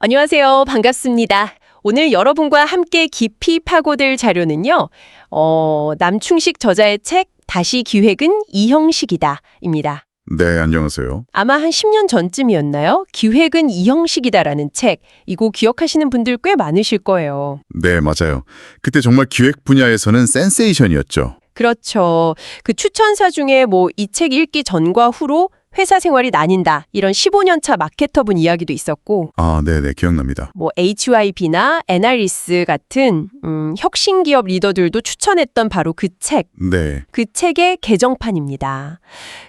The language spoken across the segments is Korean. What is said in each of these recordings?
안녕하세요. 반갑습니다. 오늘 여러분과 함께 깊이 파고들 자료는요, 어, 남충식 저자의 책, 다시 기획은 이 형식이다. 입니다. 네, 안녕하세요. 아마 한 10년 전쯤이었나요? 기획은 이 형식이다라는 책. 이거 기억하시는 분들 꽤 많으실 거예요. 네, 맞아요. 그때 정말 기획 분야에서는 센세이션이었죠. 그렇죠. 그 추천사 중에 뭐 이 책 읽기 전과 후로 회사 생활이 나뉜다. 이런 15년차 마케터분 이야기도 있었고, 아, 네, 네, 기억납니다. 뭐 HYB나 에나리스 같은 음, 혁신 기업 리더들도 추천했던 바로 그 책, 네, 그 책의 개정판입니다.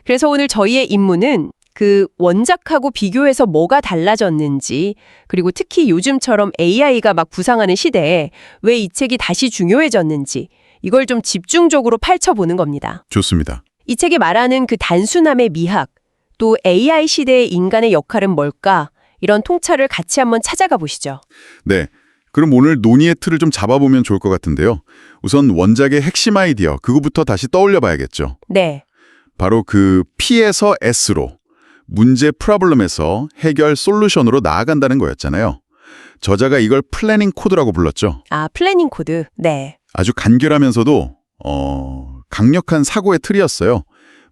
그래서 오늘 저희의 임무는 그 원작하고 비교해서 뭐가 달라졌는지, 그리고 특히 요즘처럼 AI가 막 부상하는 시대에 왜 이 책이 다시 중요해졌는지, 이걸 좀 집중적으로 파헤쳐보는 겁니다. 좋습니다. 이 책이 말하는 그 단순함의 미학, 또 AI 시대의 인간의 역할은 뭘까? 이런 통찰을 같이 한번 찾아가 보시죠. 네, 그럼 오늘 논의의 틀을 좀 잡아보면 좋을 것 같은데요. 우선 원작의 핵심 아이디어, 그거부터 다시 떠올려 봐야겠죠. 네. 바로 그 P에서 S로, 문제 프로블럼에서 해결 솔루션으로 나아간다는 거였잖아요. 저자가 이걸 플래닝 코드라고 불렀죠. 아, 플래닝 코드. 네. 아주 간결하면서도 어, 강력한 사고의 틀이었어요.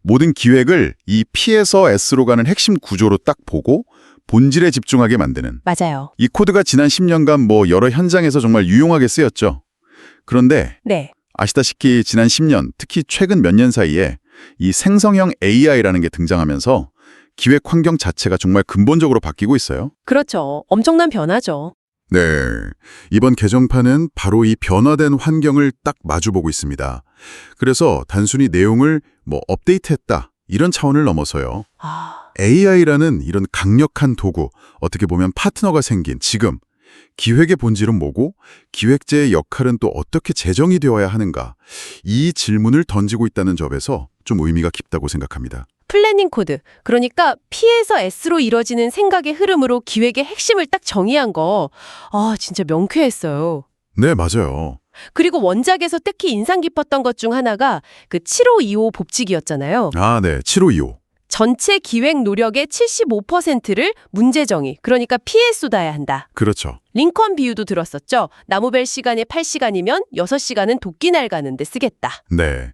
모든 기획을 이 P에서 S로 가는 핵심 구조로 딱 보고 본질에 집중하게 만드는 맞아요. 이 코드가 지난 10년간 뭐 여러 현장에서 정말 유용하게 쓰였죠. 그런데 네. 아시다시피 지난 10년, 특히 최근 몇 년 사이에 이 생성형 AI라는 게 등장하면서 기획 환경 자체가 정말 근본적으로 바뀌고 있어요. 그렇죠. 엄청난 변화죠. 네. 이번 개정판은 바로 이 변화된 환경을 딱 마주보고 있습니다. 그래서 단순히 내용을 뭐 업데이트했다 이런 차원을 넘어서요. 아, AI라는 이런 강력한 도구, 어떻게 보면 파트너가 생긴 지금 기획의 본질은 뭐고 기획자의 역할은 또 어떻게 재정이 되어야 하는가 이 질문을 던지고 있다는 점에서 좀 의미가 깊다고 생각합니다. 플래닝 코드. 그러니까 P에서 S로 이뤄지는 생각의 흐름으로 기획의 핵심을 딱 정의한 거. 아, 진짜 명쾌했어요. 네, 맞아요. 그리고 원작에서 특히 인상 깊었던 것 중 하나가 그 7525 법칙이었잖아요. 아, 네. 7525. 전체 기획 노력의 75%를 문제 정의, 그러니까 피해 쏟아야 한다. 그렇죠. 링컨 비유도 들었었죠. 나무벨 시간에 8시간이면 6시간은 도끼 날 가는데 쓰겠다. 네.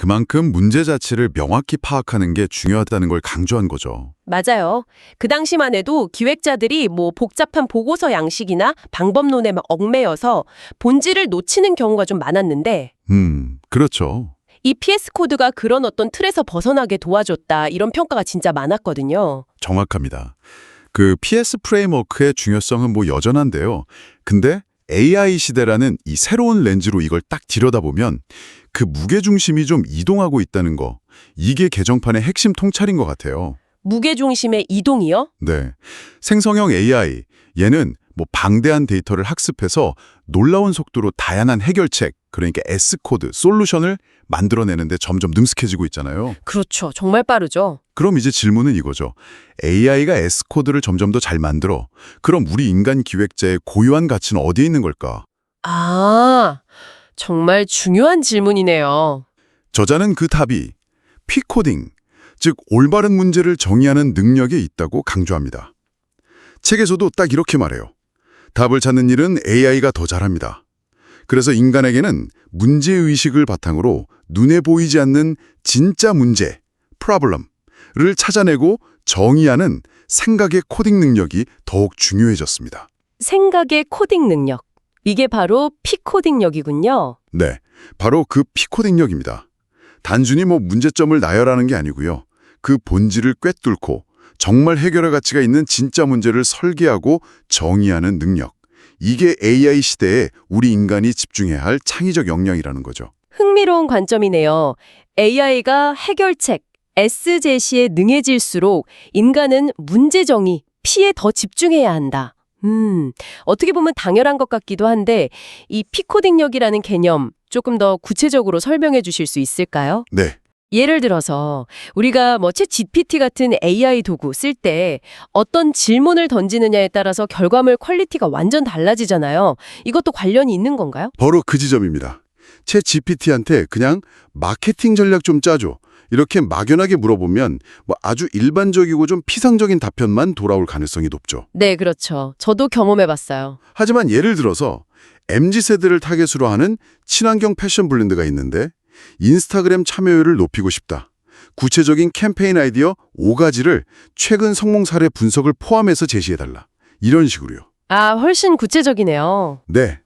그만큼 문제 자체를 명확히 파악하는 게 중요하다는 걸 강조한 거죠. 맞아요. 그 당시만 해도 기획자들이 뭐 복잡한 보고서 양식이나 방법론에 막 얽매여서 본질을 놓치는 경우가 좀 많았는데 음, 그렇죠. 이 PS 코드가 그런 어떤 틀에서 벗어나게 도와줬다 이런 평가가 진짜 많았거든요. 정확합니다. 그 PS 프레임워크의 중요성은 뭐 여전한데요. 근데 AI 시대라는 이 새로운 렌즈로 이걸 딱 들여다보면 그 무게중심이 좀 이동하고 있다는 거. 이게 개정판의 핵심 통찰인 것 같아요. 무게 중심의 이동이요? 네. 생성형 AI, 얘는 뭐 방대한 데이터를 학습해서 놀라운 속도로 다양한 해결책, 그러니까 S코드, 솔루션을 만들어내는데 점점 능숙해지고 있잖아요. 그렇죠. 정말 빠르죠. 그럼 이제 질문은 이거죠. AI가 S코드를 점점 더 잘 만들어. 그럼 우리 인간 기획자의 고유한 가치는 어디에 있는 걸까? 아, 정말 중요한 질문이네요. 저자는 그 답이 P코딩, 즉 올바른 문제를 정의하는 능력에 있다고 강조합니다. 책에서도 딱 이렇게 말해요. 답을 찾는 일은 AI가 더 잘합니다. 그래서 인간에게는 문제의식을 바탕으로 눈에 보이지 않는 진짜 문제, problem을 찾아내고 정의하는 생각의 코딩 능력이 더욱 중요해졌습니다. 생각의 코딩 능력. 이게 바로 피코딩력이군요. 네, 바로 그 피코딩력입니다. 단순히 뭐 문제점을 나열하는 게 아니고요. 그 본질을 꿰뚫고 정말 해결의 가치가 있는 진짜 문제를 설계하고 정의하는 능력. 이게 AI 시대에 우리 인간이 집중해야 할 창의적 역량이라는 거죠. 흥미로운 관점이네요. AI가 해결책, S 제시에 능해질수록 인간은 문제 정의, P에 더 집중해야 한다. 음, 어떻게 보면 당연한 것 같기도 한데 이 피코딩력이라는 개념 조금 더 구체적으로 설명해 주실 수 있을까요? 네, 예를 들어서 우리가 뭐챗 GPT 같은 AI 도구 쓸 때 어떤 질문을 던지느냐에 따라서 결과물 퀄리티가 완전 달라지잖아요. 이것도 관련이 있는 건가요? 바로 그 지점입니다. 제 GPT한테 그냥 마케팅 전략 좀 짜줘. 이렇게 막연하게 물어보면 뭐 아주 일반적이고 좀 피상적인 답변만 돌아올 가능성이 높죠. 네, 그렇죠. 저도 경험해 봤어요. 하지만 예를 들어서 MZ세대를 타겟으로 하는 친환경 패션 브랜드가 있는데 인스타그램 참여율을 높이고 싶다. 구체적인 캠페인 아이디어 5가지를 최근 성공 사례 분석을 포함해서 제시해달라. 이런 식으로요. 아, 훨씬 구체적이네요. 네.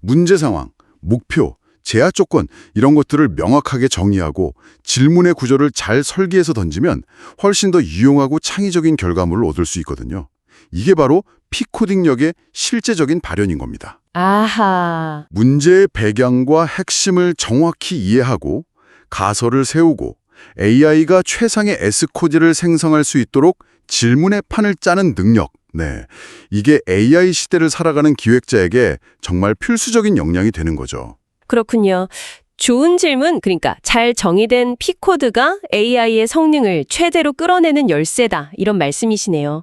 문제 상황, 목표, 제약 조건 이런 것들을 명확하게 정의하고 질문의 구조를 잘 설계해서 던지면 훨씬 더 유용하고 창의적인 결과물을 얻을 수 있거든요. 이게 바로 피코딩력의 실제적인 발현인 겁니다. 아하. 문제의 배경과 핵심을 정확히 이해하고 가설을 세우고 AI가 최상의 S코드를 생성할 수 있도록 질문의 판을 짜는 능력. 네. 이게 AI 시대를 살아가는 기획자에게 정말 필수적인 역량이 되는 거죠. 그렇군요. 좋은 질문, 그러니까 잘 정의된 P코드가 AI의 성능을 최대로 끌어내는 열쇠다. 이런 말씀이시네요.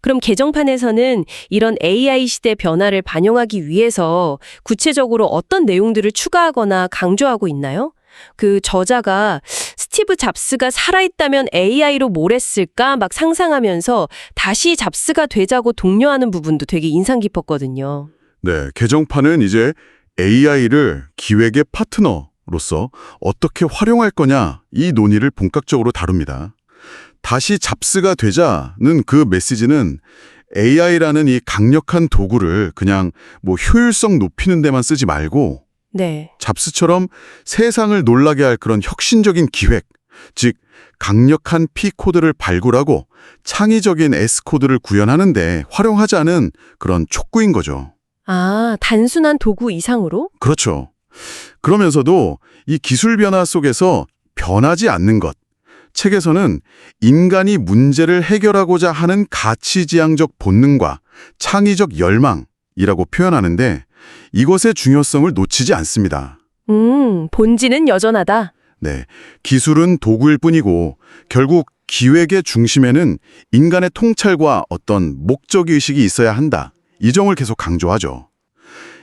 그럼 개정판에서는 이런 AI 시대 변화를 반영하기 위해서 구체적으로 어떤 내용들을 추가하거나 강조하고 있나요? 그 저자가 스티브 잡스가 살아있다면 AI로 뭘 했을까 막 상상하면서 다시 잡스가 되자고 독려하는 부분도 되게 인상 깊었거든요. 네. 개정판은 이제 AI를 기획의 파트너로서 어떻게 활용할 거냐 이 논의를 본격적으로 다룹니다. 다시 잡스가 되자는 그 메시지는 AI라는 이 강력한 도구를 그냥 뭐 효율성 높이는 데만 쓰지 말고 네. 잡스처럼 세상을 놀라게 할 그런 혁신적인 기획, 즉 강력한 P 코드를 발굴하고 창의적인 S 코드를 구현하는 데 활용하자는 그런 촉구인 거죠. 아, 단순한 도구 이상으로? 그렇죠. 그러면서도 이 기술 변화 속에서 변하지 않는 것. 책에서는 인간이 문제를 해결하고자 하는 가치지향적 본능과 창의적 열망이라고 표현하는데 이것의 중요성을 놓치지 않습니다. 음, 본질은 여전하다. 네. 기술은 도구일 뿐이고 결국 기획의 중심에는 인간의 통찰과 어떤 목적의식이 있어야 한다. 이 점을 계속 강조하죠.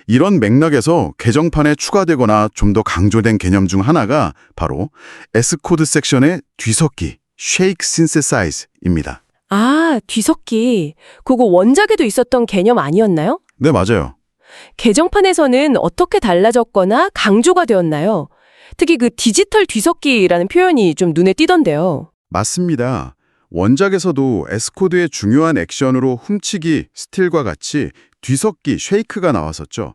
이런 맥락에서 개정판에 추가되거나 좀 더 강조된 개념 중 하나가 바로 S코드 섹션의 뒤섞기, Shake Synthesize입니다. 아, 뒤섞기. 그거 원작에도 있었던 개념 아니었나요? 네, 맞아요. 개정판에서는 어떻게 달라졌거나 강조가 되었나요? 특히 그 디지털 뒤섞기라는 표현이 좀 눈에 띄던데요. 맞습니다. 원작에서도 S코드의 중요한 액션으로 훔치기, 스틸과 같이 뒤섞기, 쉐이크가 나왔었죠.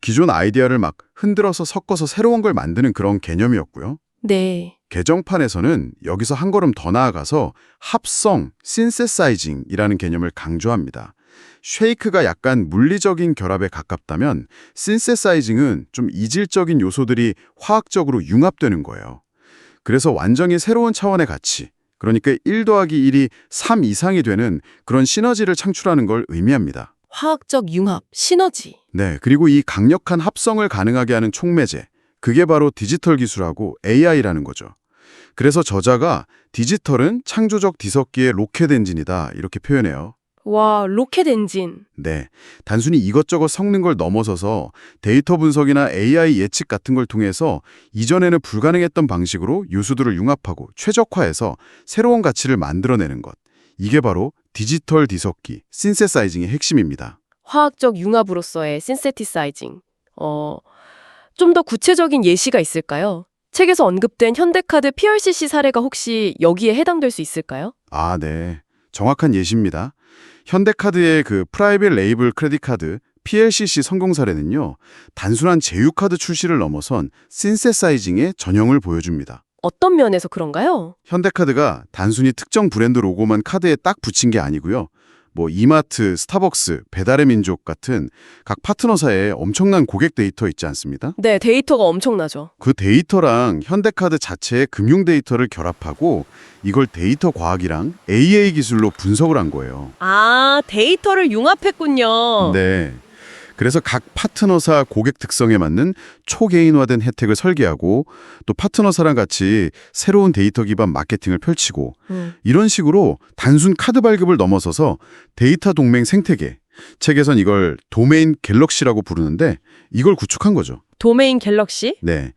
기존 아이디어를 막 흔들어서 섞어서 새로운 걸 만드는 그런 개념이었고요. 네. 개정판에서는 여기서 한 걸음 더 나아가서 합성, 신세사이징이라는 개념을 강조합니다. 쉐이크가 약간 물리적인 결합에 가깝다면 신세사이징은 좀 이질적인 요소들이 화학적으로 융합되는 거예요. 그래서 완전히 새로운 차원의 가치, 그러니까 1 더하기 1이 3 이상이 되는 그런 시너지를 창출하는 걸 의미합니다. 화학적 융합, 시너지. 네, 그리고 이 강력한 합성을 가능하게 하는 촉매제, 그게 바로 디지털 기술하고 AI라는 거죠. 그래서 저자가 디지털은 창조적 뒤섞기의 로켓 엔진이다 이렇게 표현해요. 와, 로켓 엔진. 네, 단순히 이것저것 섞는 걸 넘어서서 데이터 분석이나 AI 예측 같은 걸 통해서 이전에는 불가능했던 방식으로 요소들을 융합하고 최적화해서 새로운 가치를 만들어내는 것. 이게 바로 디지털 뒤섞기, 신세사이징의 핵심입니다. 화학적 융합으로서의 신세티사이징. 어, 좀 더 구체적인 예시가 있을까요? 책에서 언급된 현대카드 PRCC 사례가 혹시 여기에 해당될 수 있을까요? 아, 네. 정확한 예시입니다. 현대카드의 그 프라이빗 레이블 크레딧 카드 PLCC 성공 사례는요. 단순한 제휴카드 출시를 넘어선 신세사이징의 전형을 보여줍니다. 어떤 면에서 그런가요? 현대카드가 단순히 특정 브랜드 로고만 카드에 딱 붙인 게 아니고요. 뭐 이마트, 스타벅스, 배달의 민족 같은 각 파트너사의 엄청난 고객 데이터 있지 않습니까? 네, 데이터가 엄청나죠. 그 데이터랑 현대카드 자체의 금융 데이터를 결합하고 이걸 데이터 과학이랑 AA 기술로 분석을 한 거예요. 아, 데이터를 융합했군요. 네. 그래서 각 파트너사 고객 특성에 맞는 초개인화된 혜택을 설계하고 또 파트너사랑 같이 새로운 데이터 기반 마케팅을 펼치고 음. 이런 식으로 단순 카드 발급을 넘어서서 데이터 동맹 생태계, 책에선 이걸 도메인 갤럭시라고 부르는데 이걸 구축한 거죠. 도메인 갤럭시? 네.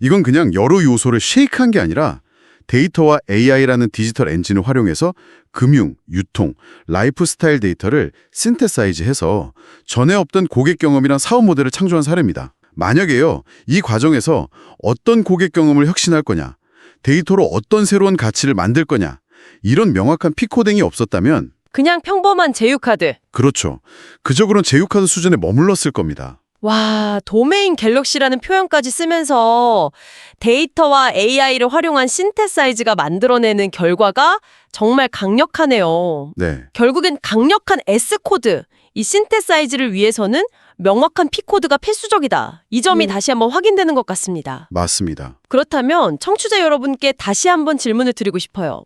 이건 그냥 여러 요소를 쉐이크한 게 아니라 데이터와 AI라는 디지털 엔진을 활용해서 금융, 유통, 라이프 스타일 데이터를 신테사이즈해서 전에 없던 고객 경험이랑 사업 모델을 창조한 사례입니다. 만약에요, 이 과정에서 어떤 고객 경험을 혁신할 거냐, 데이터로 어떤 새로운 가치를 만들 거냐, 이런 명확한 피코딩이 없었다면 그냥 평범한 제휴카드. 그렇죠. 그저 그런 제휴카드 수준에 머물렀을 겁니다. 와, 도메인 갤럭시라는 표현까지 쓰면서 데이터와 AI를 활용한 신테사이즈가 만들어내는 결과가 정말 강력하네요. 네. 결국엔 강력한 S코드, 이 신테사이즈를 위해서는 명확한 P코드가 필수적이다. 이 점이 네. 다시 한번 확인되는 것 같습니다. 맞습니다. 그렇다면 청취자 여러분께 다시 한번 질문을 드리고 싶어요.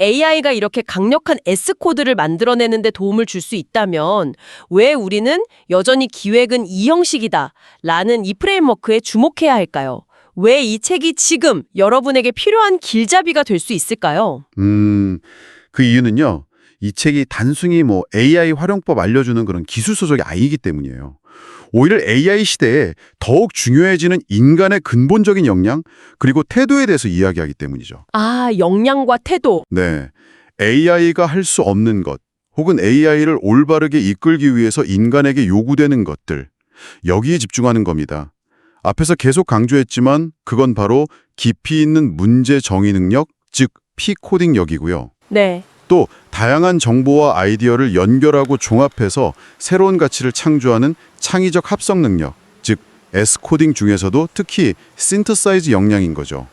AI가 이렇게 강력한 S코드를 만들어내는데 도움을 줄 수 있다면 왜 우리는 여전히 기획은 이 형식이다 라는 이 프레임워크에 주목해야 할까요? 왜 이 책이 지금 여러분에게 필요한 길잡이가 될 수 있을까요? 음, 그 이유는요. 이 책이 단순히 뭐 AI 활용법 알려주는 그런 기술 소적이 아니기 때문이에요. 오히려 AI 시대에 더욱 중요해지는 인간의 근본적인 역량 그리고 태도에 대해서 이야기하기 때문이죠. 아, 역량과 태도. 네. AI가 할 수 없는 것 혹은 AI를 올바르게 이끌기 위해서 인간에게 요구되는 것들 여기에 집중하는 겁니다. 앞에서 계속 강조했지만 그건 바로 깊이 있는 문제 정의 능력, 즉 피코딩력이고요. 네. 또 다양한 정보와 아이디어를 연결하고 종합해서 새로운 가치를 창조하는 창의적 합성 능력, 즉 S코딩 중에서도 특히 신터사이즈 역량인 거죠.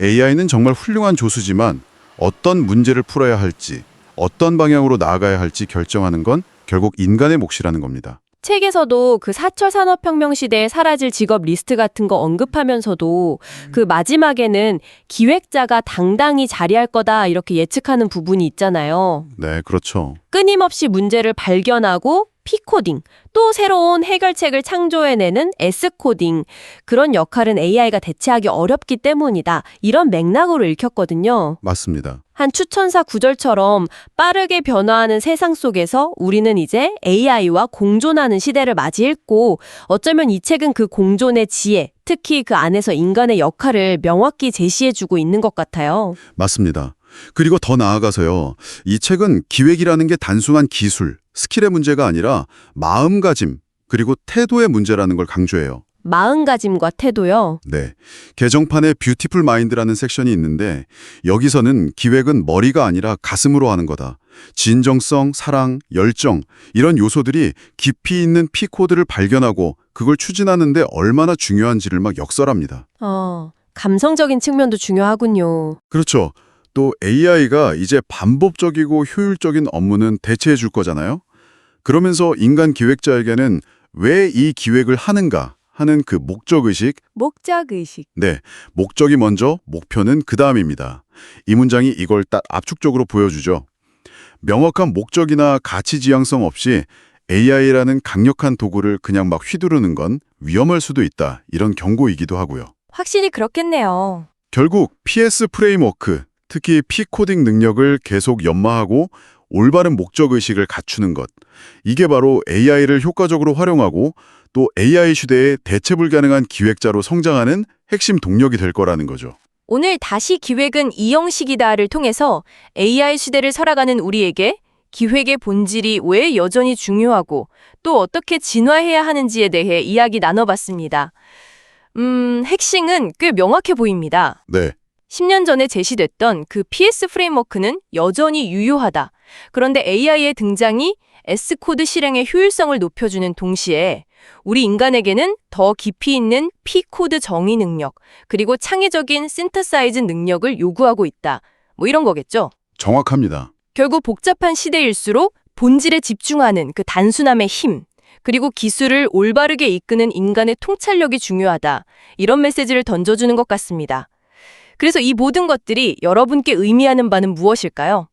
AI는 정말 훌륭한 조수지만 어떤 문제를 풀어야 할지, 어떤 방향으로 나아가야 할지 결정하는 건 결국 인간의 몫이라는 겁니다. 책에서도 그 사철 산업혁명 시대에 사라질 직업 리스트 같은 거 언급하면서도 그 마지막에는 기획자가 당당히 자리할 거다 이렇게 예측하는 부분이 있잖아요. 네, 그렇죠. 끊임없이 문제를 발견하고 P코딩, 또 새로운 해결책을 창조해내는 S코딩, 그런 역할은 AI가 대체하기 어렵기 때문이다. 이런 맥락으로 읽혔거든요. 맞습니다. 한 추천사 구절처럼 빠르게 변화하는 세상 속에서 우리는 이제 AI와 공존하는 시대를 맞이했고 어쩌면 이 책은 그 공존의 지혜, 특히 그 안에서 인간의 역할을 명확히 제시해주고 있는 것 같아요. 맞습니다. 그리고 더 나아가서요. 이 책은 기획이라는 게 단순한 기술, 스킬의 문제가 아니라 마음가짐, 그리고 태도의 문제라는 걸 강조해요. 마음가짐과 태도요. 네. 개정판에 뷰티풀 마인드라는 섹션이 있는데 여기서는 기획은 머리가 아니라 가슴으로 하는 거다. 진정성, 사랑, 열정 이런 요소들이 깊이 있는 피코드를 발견하고 그걸 추진하는 데 얼마나 중요한지를 막 역설합니다. 어, 감성적인 측면도 중요하군요. 그렇죠. 또 AI가 이제 반복적이고 효율적인 업무는 대체해 줄 거잖아요. 그러면서 인간 기획자에게는 왜 이 기획을 하는가 하는 그 목적의식, 목적의식. 네, 목적이 먼저, 목표는 그 다음입니다. 이 문장이 이걸 딱 압축적으로 보여주죠. 명확한 목적이나 가치 지향성 없이 AI라는 강력한 도구를 그냥 막 휘두르는 건 위험할 수도 있다. 이런 경고이기도 하고요. 확실히 그렇겠네요. 결국 PS 프레임워크, 특히 P코딩 능력을 계속 연마하고 올바른 목적의식을 갖추는 것. 이게 바로 AI를 효과적으로 활용하고 또 AI 시대에 대체 불가능한 기획자로 성장하는 핵심 동력이 될 거라는 거죠. 오늘 다시 기획은 이 형식이다를 통해서 AI 시대를 살아가는 우리에게 기획의 본질이 왜 여전히 중요하고 또 어떻게 진화해야 하는지에 대해 이야기 나눠봤습니다. 음, 핵심은 꽤 명확해 보입니다. 네, 10년 전에 제시됐던 그 PS 프레임워크는 여전히 유효하다. 그런데 AI의 등장이 S코드 실행의 효율성을 높여주는 동시에 우리 인간에게는 더 깊이 있는 P코드 정의 능력, 그리고 창의적인 신터사이즈 능력을 요구하고 있다. 뭐 이런 거겠죠. 정확합니다. 결국 복잡한 시대일수록 본질에 집중하는 그 단순함의 힘, 그리고 기술을 올바르게 이끄는 인간의 통찰력이 중요하다. 이런 메시지를 던져주는 것 같습니다. 그래서 이 모든 것들이 여러분께 의미하는 바는 무엇일까요?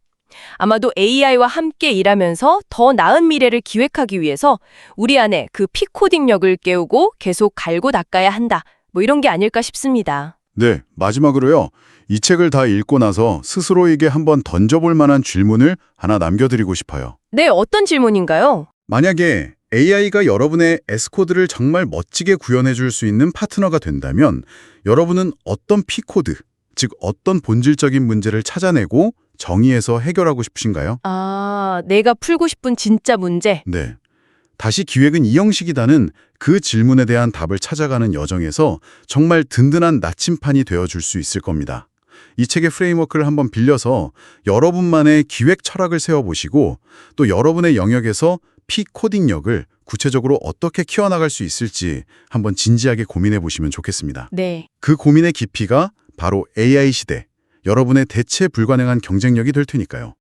아마도 AI와 함께 일하면서 더 나은 미래를 기획하기 위해서 우리 안에 그 피코딩력을 깨우고 계속 갈고 닦아야 한다. 뭐 이런 게 아닐까 싶습니다. 네, 마지막으로요. 이 책을 다 읽고 나서 스스로에게 한번 던져볼 만한 질문을 하나 남겨드리고 싶어요. 네, 어떤 질문인가요? 만약에 AI가 여러분의 S코드를 정말 멋지게 구현해 줄 수 있는 파트너가 된다면 여러분은 어떤 P코드, 즉 어떤 본질적인 문제를 찾아내고 정의해서 해결하고 싶으신가요? 아, 내가 풀고 싶은 진짜 문제. 네. 다시 기획은 이 형식이다는 그 질문에 대한 답을 찾아가는 여정에서 정말 든든한 나침판이 되어줄 수 있을 겁니다. 이 책의 프레임워크를 한번 빌려서 여러분만의 기획 철학을 세워보시고 또 여러분의 영역에서 P코딩력을 구체적으로 어떻게 키워나갈 수 있을지 한번 진지하게 고민해 보시면 좋겠습니다. 네. 그 고민의 깊이가 바로 AI 시대, 여러분의 대체 불가능한 경쟁력이 될 테니까요.